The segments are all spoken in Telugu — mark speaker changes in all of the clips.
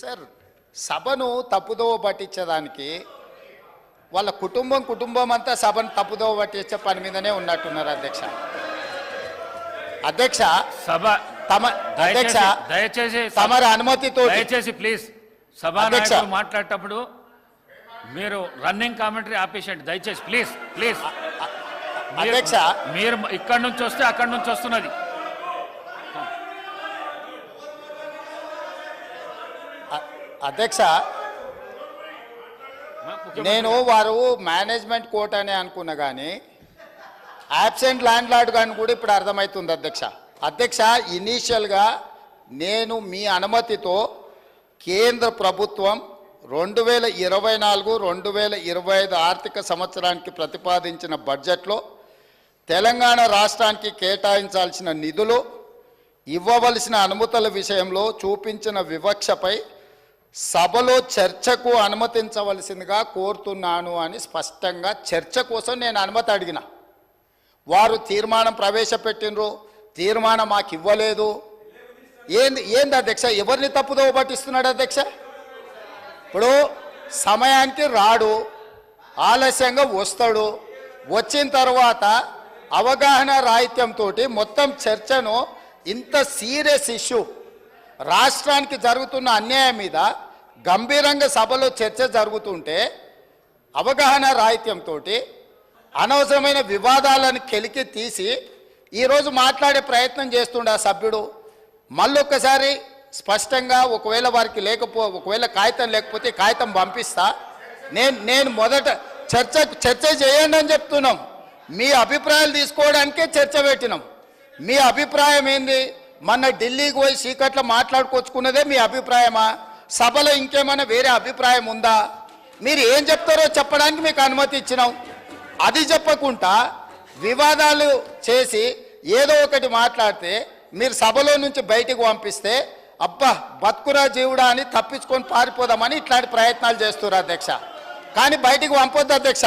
Speaker 1: సార్ సభను తప్పుదోవ పట్టించేదానికి వాళ్ళ కుటుంబం కుటుంబం అంతా సభను తప్పుదోవ పట్టించే పని మీదనే ఉన్నట్టున్నారు అధ్యక్ష. అధ్యక్ష
Speaker 2: సభ
Speaker 1: తమ అధ్యక్ష
Speaker 2: దయచేసి
Speaker 1: తమరి అనుమతితో
Speaker 2: దయచేసి ప్లీజ్ సభా
Speaker 1: అధ్యక్ష.
Speaker 2: నాయకులు మాట్లాడేటప్పుడు మీరు రన్నింగ్ కామెంటరీ ఆపేసండి దయచేసి ప్లీజ్ ప్లీజ్.
Speaker 1: అధ్యక్ష.
Speaker 2: మీరు ఇక్కడ నుంచి వస్తే అక్కడ నుంచి వస్తున్నది.
Speaker 1: అధ్యక్ష నేను వారు మేనేజ్మెంట్ కోర్ట్ అని అనుకున్నా కానీ యాబ్సెంట్ ల్యాండ్ లార్డ్ కానీ కూడా ఇప్పుడు అర్థమవుతుంది అధ్యక్ష. అధ్యక్ష ఇనీషియల్గా నేను మీ అనుమతితో కేంద్ర ప్రభుత్వం రెండు వేల ఇరవై నాలుగు రెండు వేల ఇరవై ఐదు ఆర్థిక సంవత్సరానికి ప్రతిపాదించిన బడ్జెట్లో తెలంగాణ రాష్ట్రానికి కేటాయించాల్సిన నిధులు ఇవ్వవలసిన అనుమతుల విషయంలో చూపించిన వివక్షపై సభలో చర్చకు అనుమతించవలసిందిగా కోరుతున్నాను అని స్పష్టంగా చర్చ కోసం నేను అనుమతి అడిగిన. వారు తీర్మానం ప్రవేశపెట్టినరు తీర్మానం మాకు ఇవ్వలేదు. ఏంది ఏంది అధ్యక్ష ఎవరిని తప్పుదో పట్టిస్తున్నాడు అధ్యక్ష? ఇప్పుడు సమయానికి రాడు ఆలస్యంగా వస్తాడు. వచ్చిన తర్వాత అవగాహన రాహిత్యంతో మొత్తం చర్చను ఇంత సీరియస్ ఇష్యూ రాష్ట్రానికి జరుగుతున్న అన్యాయం మీద గంభీరంగా సభలో చర్చ జరుగుతుంటే అవగాహన రాహిత్యంతో అనవసరమైన వివాదాలను కెలికి తీసి ఈరోజు మాట్లాడే ప్రయత్నం చేస్తుండే ఆ సభ్యుడు. మళ్ళొక్కసారి స్పష్టంగా ఒకవేళ వారికి లేకపో ఒకవేళ కాగితం లేకపోతే కాగితం పంపిస్తా. నేను నేను మొదట చర్చ చర్చ చేయండి అని చెప్తున్నాం. మీ అభిప్రాయాలు తీసుకోవడానికే చర్చ పెట్టినాం. మీ అభిప్రాయం ఏంది? మొన్న ఢిల్లీకి పోయి సీక్రెట్లో మాట్లాడుకొచ్చుకున్నదే మీ అభిప్రాయమా? సభలో ఇంకేమైనా వేరే అభిప్రాయం ఉందా? మీరు ఏం చెప్తారో చెప్పడానికి మీకు అనుమతి ఇచ్చినాం. అది చెప్పకుండా వివాదాలు చేసి ఏదో ఒకటి మాట్లాడితే మీరు సభలో నుంచి బయటికి పంపిస్తే అబ్బా బతుకురా జీవుడా అని తప్పించుకొని పారిపోదామని ఇట్లాంటి ప్రయత్నాలు చేస్తున్నారు అధ్యక్ష. కానీ బయటికి పంపొద్దు అధ్యక్ష.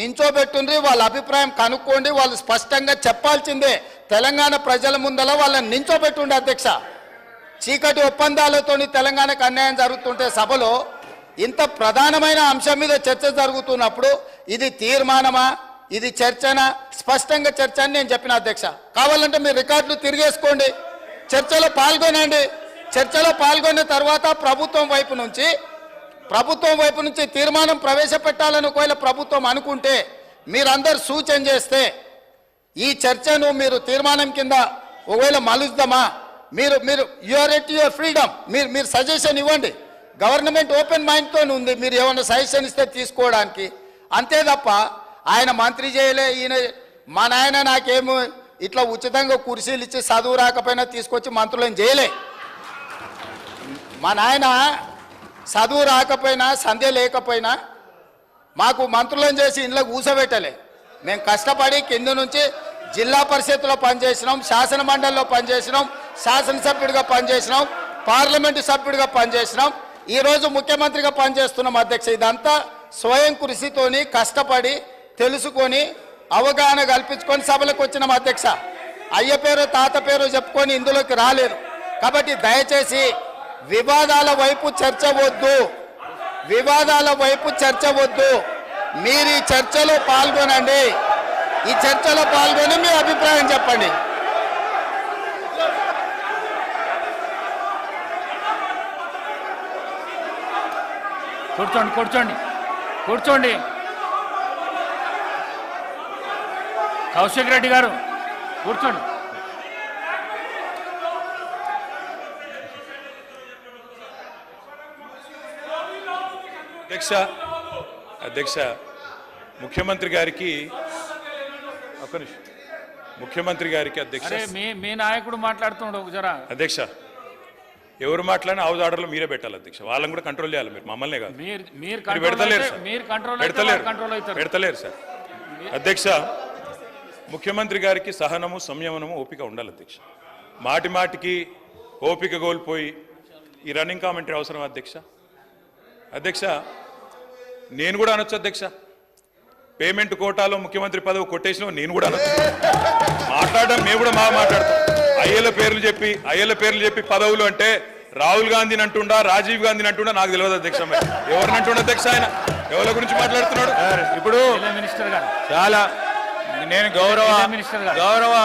Speaker 1: నించోబెట్టుండ్రి వాళ్ళ అభిప్రాయం కనుక్కోండి వాళ్ళు స్పష్టంగా చెప్పాల్సిందే. తెలంగాణ ప్రజల ముందల వాళ్ళని నించోబెట్టుండే అధ్యక్ష. చీకటి ఒప్పందాలతోని తెలంగాణకు అన్యాయం జరుగుతుంటే సభలో ఇంత ప్రధానమైన అంశం మీద చర్చ జరుగుతున్నప్పుడు ఇది తీర్మానమా? ఇది చర్చనా? స్పష్టంగా చర్చ అని నేను చెప్పిన అధ్యక్ష. కావాలంటే మీరు రికార్డులు తిరిగేసుకోండి. చర్చలో పాల్గొనండి. చర్చలో పాల్గొన్న తర్వాత ప్రభుత్వం వైపు నుంచి ప్రభుత్వం వైపు నుంచి తీర్మానం ప్రవేశపెట్టాలని ఒకవేళ ప్రభుత్వం అనుకుంటే మీరందరు సూచన చేస్తే ఈ చర్చను మీరు తీర్మానం కింద ఒకవేళ మలుద్దామా మీరు మీరు యువర్ ఎట్ యువర్ ఫ్రీడమ్ మీరు మీరు సజెషన్ ఇవ్వండి. గవర్నమెంట్ ఓపెన్ మైండ్తో ఉంది. మీరు ఏమైనా సజెషన్ ఇస్తే తీసుకోవడానికి. అంతే తప్ప ఆయన మంత్రి చేయలే ఈయన మా నాయన నాకేమో ఇట్లా ఉచితంగా కుర్చీలు ఇచ్చి చదువు రాకపోయినా తీసుకొచ్చి మంత్రులను చేయలే. మా నాయన చదువు రాకపోయినా సంధ్య లేకపోయినా మాకు మంత్రులను చేసి ఇంట్లో కూసబెట్టలే మేము కష్టపడి కింద నుంచి జిల్లా పరిషత్లో పనిచేసినాం శాసన మండలిలో పనిచేసినాం శాసనసభ్యుడిగా పనిచేసినాం పార్లమెంటు సభ్యుడిగా పనిచేసినాం. ఈరోజు ముఖ్యమంత్రిగా పనిచేస్తున్నాం అధ్యక్ష. ఇదంతా స్వయం కృషితోని కష్టపడి తెలుసుకొని అవగాహన కల్పించుకొని సభలకు వచ్చినాం అధ్యక్ష. అయ్య పేరు తాత పేరు చెప్పుకొని ఇందులోకి రాలేదు. కాబట్టి దయచేసి వివాదాల వైపు చర్చ వద్దు. వివాదాల వైపు చర్చ వద్దు. మీరు ఈ చర్చలో పాల్గొనండి. ఈ చర్చలో పాల్గొని మీ అభిప్రాయం చెప్పండి.
Speaker 2: కూర్చోండి కూర్చోండి కూర్చోండి. కౌశిక్ రెడ్డి గారు కూర్చోండి.
Speaker 3: అధ్యక్ష అధ్యక్ష ముఖ్యమంత్రి గారికి ఒక్క నిమిషం. ముఖ్యమంత్రి గారికి అధ్యక్ష.
Speaker 2: అరే మీ మీ నాయకుడు మాట్లాడుతున్నాడు ఒక జరా.
Speaker 3: అధ్యక్ష ఎవరు మాట్లాడినా హౌస్ ఆర్డర్లో మీరే పెట్టాలి అధ్యక్ష. వాళ్ళని కూడా కంట్రోల్ చేయాలి మీరు మమ్మల్నే కాదు.
Speaker 2: మీరు మీరు కంట్రోల్
Speaker 3: పెడతలేరు
Speaker 2: అయితే
Speaker 3: సార్.
Speaker 2: మీరు కంట్రోల్ అయితే
Speaker 3: పెడతలేరు.
Speaker 2: వాళ్ళు కంట్రోల్ అవుతారు.
Speaker 3: పెడతలేరు సార్. అధ్యక్ష ముఖ్యమంత్రి గారికి సహనము సంయమనము ఓపిక ఉండాలి అధ్యక్ష. మాటి మాటికి ఓపిక కోల్పోయి ఈ రన్నింగ్ కామెంటరీ అవసరం అధ్యక్ష? అధ్యక్ష నేను కూడా అనొచ్చు అధ్యక్ష. పేమెంట్ కోటాలో ముఖ్యమంత్రి పదవి కొట్టేసిన నేను కూడా మాట్లాడడం మేము కూడా మా మాట్లాడతాం. అయ్యల పేర్లు చెప్పి అయ్యల పేర్లు చెప్పి పదవులు అంటే రాహుల్ గాంధీని అంటుండా రాజీవ్ గాంధీని అంటుండా నాకు తెలియదు అధ్యక్ష ఎవరిని అంటుండ అధ్యక్ష ఆయన? ఎవరి గురించి మాట్లాడుతున్నాడు?
Speaker 4: ఇప్పుడు చాలా నేను గౌరవ. గౌరవ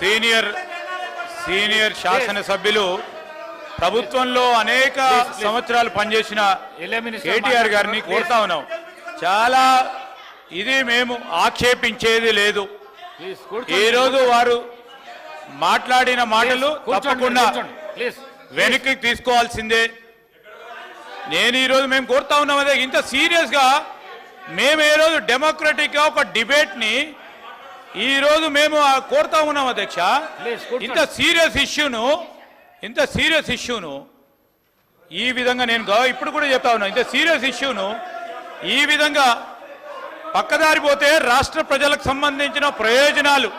Speaker 4: సీనియర్ సీనియర్ శాసనసభ్యులు ప్రభుత్వంలో అనేక సంవత్సరాలు పనిచేసిన కేటీఆర్ గారిని. కోరుతా ఉన్నాం. చాలా ఇది మేము ఆక్షేపించేది లేదు.
Speaker 2: ప్లీజ్ కూర్చోండి.
Speaker 4: ఈ రోజు వారు మాట్లాడిన మాటలు తప్పకుండా వెనక్కి తీసుకోవాల్సిందే. నేను ఈరోజు మేము కోరుతా ఉన్నాం అదే ఇంత సీరియస్గా మేము ఏ రోజు డెమోక్రటిక్గా ఒక డిబేట్ని ఈరోజు మేము కోరుతా ఉన్నాం అధ్యక్ష. ఇంత సీరియస్ ఇష్యూను ఇంత సీరియస్ ఇష్యూను ఈ విధంగా నేను గౌ- ఇప్పుడు కూడా చెప్తా ఉన్నా ఇంత సీరియస్ ఇష్యూను ఈ విధంగా పక్కదారిపోతే రాష్ట్ర ప్రజలకు సంబంధించిన ప్రయోజనాలు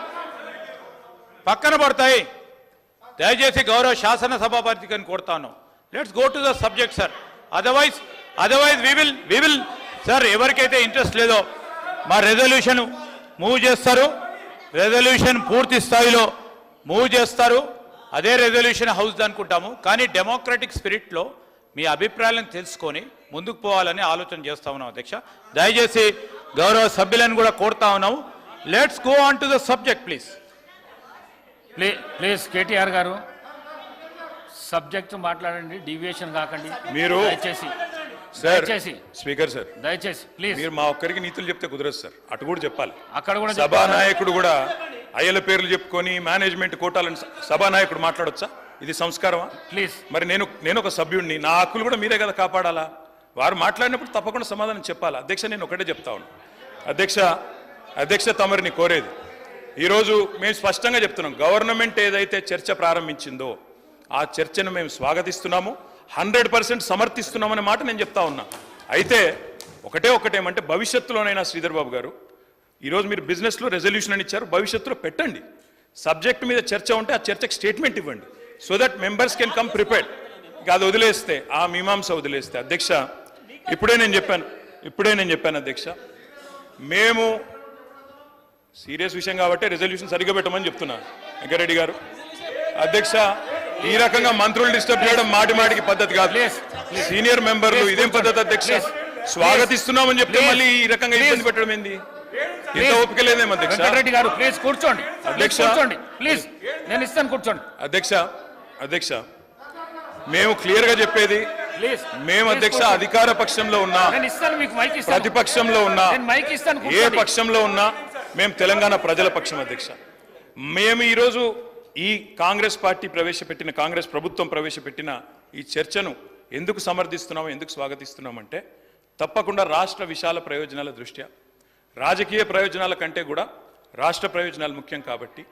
Speaker 4: పక్కన పడతాయి. దయచేసి గౌరవ శాసనసభాపతిని కోరుతాను. Let's go to the subject sir otherwise otherwise we will we will sir ఎవరికైతే ఇంట్రెస్ట్ లేదో మా రెజల్యూషన్ మూవ్ చేస్తారు రెజల్యూషన్ పూర్తి స్థాయిలో మూవ్ చేస్తారు అదే రెజల్యూషన్ హౌస్ అనుకుంటాము. కానీ డెమోక్రటిక్ స్పిరిట్లో మీ అభిప్రాయాలను తెలుసుకొని ముందుకు పోవాలని ఆలోచన చేస్తా ఉన్నాం అధ్యక్ష. దయచేసి గౌరవ సభ్యులను కూడా కోరుతా ఉన్నాము. Let's go on to the subject please
Speaker 2: plea please KTR గారు సబ్జెక్ట్ మాట్లాడండి డీవియేషన్ కాకండి.
Speaker 3: మీరు-
Speaker 2: దయచేసి
Speaker 3: సార్ స్పీకర్ సార్
Speaker 2: దయచేసి ప్లీజ్.
Speaker 3: మీరు మా ఒక్కరికి నీతులు చెప్తే కుదరదు సార్. అటు కూడా చెప్పాలి.
Speaker 2: అక్కడ కూడా
Speaker 3: సభా. నాయకుడు కూడా అయ్యల పేర్లు చెప్పుకొని మేనేజ్మెంట్ కోటాలను సభా నాయకుడు మాట్లాడొచ్చా? ఇది సంస్కారమా?
Speaker 2: ప్లీజ్
Speaker 3: మరి నేను నేను ఒక సభ్యుడిని నా హక్కులు కూడా మీరే కదా కాపాడాలా? వారు మాట్లాడినప్పుడు తప్పకుండా సమాధానం చెప్పాలి? అధ్యక్ష నేను ఒకటే చెప్తా ఉన్నాను అధ్యక్ష అధ్యక్ష తమరిని కోరేది ఈరోజు మేము స్పష్టంగా చెప్తున్నాం గవర్నమెంట్ ఏదైతే చర్చ ప్రారంభించిందో ఆ చర్చను మేము స్వాగతిస్తున్నాము హండ్రెడ్ పర్సెంట్ సమర్థిస్తున్నామనే మాట నేను చెప్తా ఉన్నా. అయితే ఒకటే ఒకటేమంటే భవిష్యత్తులోనైనా శ్రీధర్ బాబు గారు ఈరోజు మీరు బిజినెస్లో రెజల్యూషన్ అని ఇచ్చారు భవిష్యత్తులో పెట్టండి. సబ్జెక్ట్ మీద చర్చ ఉంటే ఆ చర్చకు స్టేట్మెంట్ ఇవ్వండి. So that members can come prepared ఇక అది వదిలేస్తే ఆ మీమాంస వదిలేస్తే. అధ్యక్ష ఇప్పుడే నేను చెప్పాను ఇప్పుడే నేను చెప్పాను అధ్యక్ష. మేము సీరియస్ విషయం కాబట్టి రెజల్యూషన్ సరిగ్గా పెట్టమని చెప్తున్నా వెంకరెడ్డి గారు. అధ్యక్ష ఈ రకంగా మంత్రులు డిస్టర్బ్ చేయడం మాటి మాటికి పద్ధతి కాదు. సీనియర్ మెంబర్లు ఇదేం పద్ధతి అధ్యక్ష. స్వాగతిస్తున్నామని చెప్తే. మళ్ళీ ఈ రకంగా. ఇబ్బంది పెట్టడం ఏంది. ఓపిక లేదేం అధ్యక్ష?
Speaker 2: వెంకటరెడ్డి గారు ప్లీజ్ కూర్చోండి.
Speaker 3: అధ్యక్ష.
Speaker 2: కూర్చోండి. ప్లీజ్ నేను ఇస్తాను కూర్చోండి.
Speaker 3: అధ్యక్ష అధ్యక్ష మేము క్లియర్గా చెప్పేది మేము అధ్యక్ష. అధికార పక్షంలో ఉన్నా ప్రతిపక్షంలో ఉన్నా ఏ. పక్షంలో ఉన్నా మేము తెలంగాణ ప్రజల పక్షం అధ్యక్ష మేము ఈరోజు ఈ కాంగ్రెస్ పార్టీ ప్రవేశపెట్టిన కాంగ్రెస్ ప్రభుత్వం ప్రవేశపెట్టిన ఈ చర్చను ఎందుకు సమర్థిస్తున్నాము ఎందుకు స్వాగతిస్తున్నామంటే తప్పకుండా రాష్ట్ర విశాల ప్రయోజనాల దృష్ట్యా రాజకీయ ప్రయోజనాల కంటే కూడా రాష్ట్ర ప్రయోజనాలు ముఖ్యం కాబట్టి